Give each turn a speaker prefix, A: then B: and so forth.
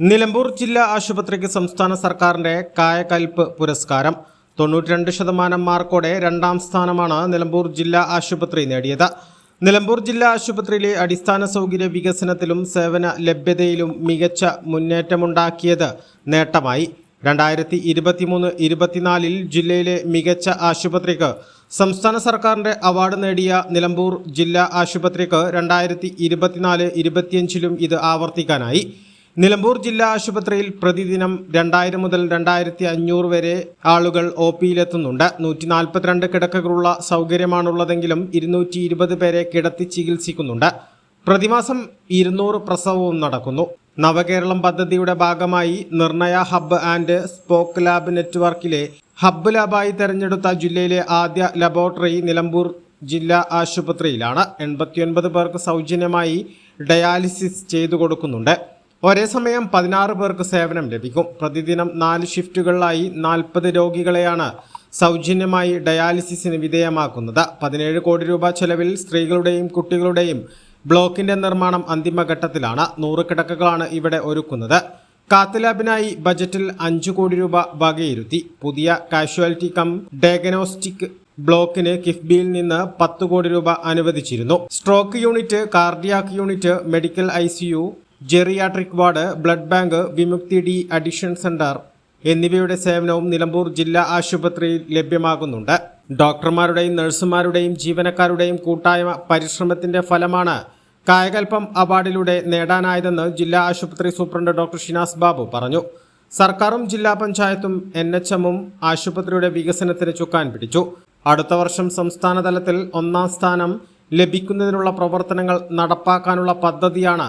A: നിലമ്പൂർ ജില്ലാ ആശുപത്രിക്ക് സംസ്ഥാന സർക്കാരിന്റെ കായകൽപ്പ് പുരസ്കാരം. തൊണ്ണൂറ്റിരണ്ട് ശതമാനം മാർക്കോടെ രണ്ടാം സ്ഥാനമാണ് നിലമ്പൂർ ജില്ലാ ആശുപത്രി നേടിയത്. നിലമ്പൂർ ജില്ലാ ആശുപത്രിയിലെ അടിസ്ഥാന സൗകര്യ വികസനത്തിലും സേവന ലഭ്യതയിലും മികച്ച മുന്നേറ്റമുണ്ടാക്കിയത് നേട്ടമായി. രണ്ടായിരത്തി ഇരുപത്തിമൂന്ന് ഇരുപത്തിനാലിൽ ജില്ലയിലെ മികച്ച ആശുപത്രിക്ക് സംസ്ഥാന സർക്കാരിന്റെ അവാർഡ് നേടിയ നിലമ്പൂർ ജില്ലാ ആശുപത്രിക്ക് രണ്ടായിരത്തി ഇരുപത്തിനാല് ഇരുപത്തിയഞ്ചിലും ഇത് ആവർത്തിക്കാനായി. നിലമ്പൂർ ജില്ലാ ആശുപത്രിയിൽ പ്രതിദിനം രണ്ടായിരം മുതൽ രണ്ടായിരത്തി അഞ്ഞൂറ് വരെ ആളുകൾ ഒ പിയിലെത്തുന്നുണ്ട്. നൂറ്റി നാൽപ്പത്തിരണ്ട് കിടക്കകളുള്ള സൗകര്യമാണുള്ളതെങ്കിലും ഇരുന്നൂറ്റി ഇരുപത് പേരെ കിടത്തി ചികിത്സിക്കുന്നുണ്ട്. പ്രതിമാസം ഇരുന്നൂറ് പ്രസവവും നടക്കുന്നു. നവകേരളം പദ്ധതിയുടെ ഭാഗമായി നിർണയ ഹബ്ബ് ആൻഡ് സ്പോക്ക് ലാബ് നെറ്റ്വർക്കിലെ ഹബ്ബ് ലാബായി തെരഞ്ഞെടുത്ത ജില്ലയിലെ ആദ്യ ലബോറട്ടറി നിലമ്പൂർ ജില്ലാ ആശുപത്രിയിലാണ്. എൺപത്തിയൊൻപത് പേർക്ക് സൗജന്യമായി ഡയാലിസിസ് ചെയ്തു കൊടുക്കുന്നുണ്ട്. ഒരേ സമയം പതിനാറ് പേർക്ക് സേവനം ലഭിക്കും. പ്രതിദിനം നാല് ഷിഫ്റ്റുകളിലായി നാൽപ്പത് രോഗികളെയാണ് സൗജന്യമായി ഡയാലിസിസിന് വിധേയമാക്കുന്നത്. പതിനേഴ് കോടി രൂപ ചെലവിൽ സ്ത്രീകളുടെയും കുട്ടികളുടെയും ബ്ലോക്കിന്റെ നിർമ്മാണം അന്തിമഘട്ടത്തിലാണ്. നൂറ് കിടക്കകളാണ് ഇവിടെ ഒരുക്കുന്നത്. കാത്തലാബിനായി ബജറ്റിൽ അഞ്ചു കോടി രൂപ വകയിരുത്തി. പുതിയ കാഷ്വാലിറ്റി കം ഡയഗ്നോസ്റ്റിക് ബ്ലോക്കിന് കിഫ്ബിയിൽ നിന്ന് പത്ത് കോടി രൂപ അനുവദിച്ചിരുന്നു. Stroke unit cardiac unit medical I geriatric ward blood bank Vimukthi de addiction centre എന്നിവയുടെ സേവനവും നിലമ്പൂർ ജില്ലാ ആശുപത്രിയിൽ ലഭ്യമാകുന്നുണ്ട്. ഡോക്ടർമാരുടെയും നഴ്സുമാരുടെയും ജീവനക്കാരുടെയും കൂട്ടായ പരിശ്രമത്തിന്റെ ഫലമാണ് കായകൽപ്പം അവാർഡിലൂടെ നേടാനായതെന്ന് ജില്ലാ ആശുപത്രി സൂപ്രണ്ട് ഡോക്ടർ ഷിനാസ് ബാബു പറഞ്ഞു. സർക്കാരും ജില്ലാ പഞ്ചായത്തും എൻ എച്ച് എമ്മും ആശുപത്രിയുടെ വികസനത്തിന് ചുക്കാൻ പിടിച്ചു. അടുത്ത വർഷം സംസ്ഥാന തലത്തിൽ ഒന്നാം സ്ഥാനം ലഭിക്കുന്നതിനുള്ള പ്രവർത്തനങ്ങൾ നടപ്പാക്കാനുള്ള പദ്ധതിയാണ്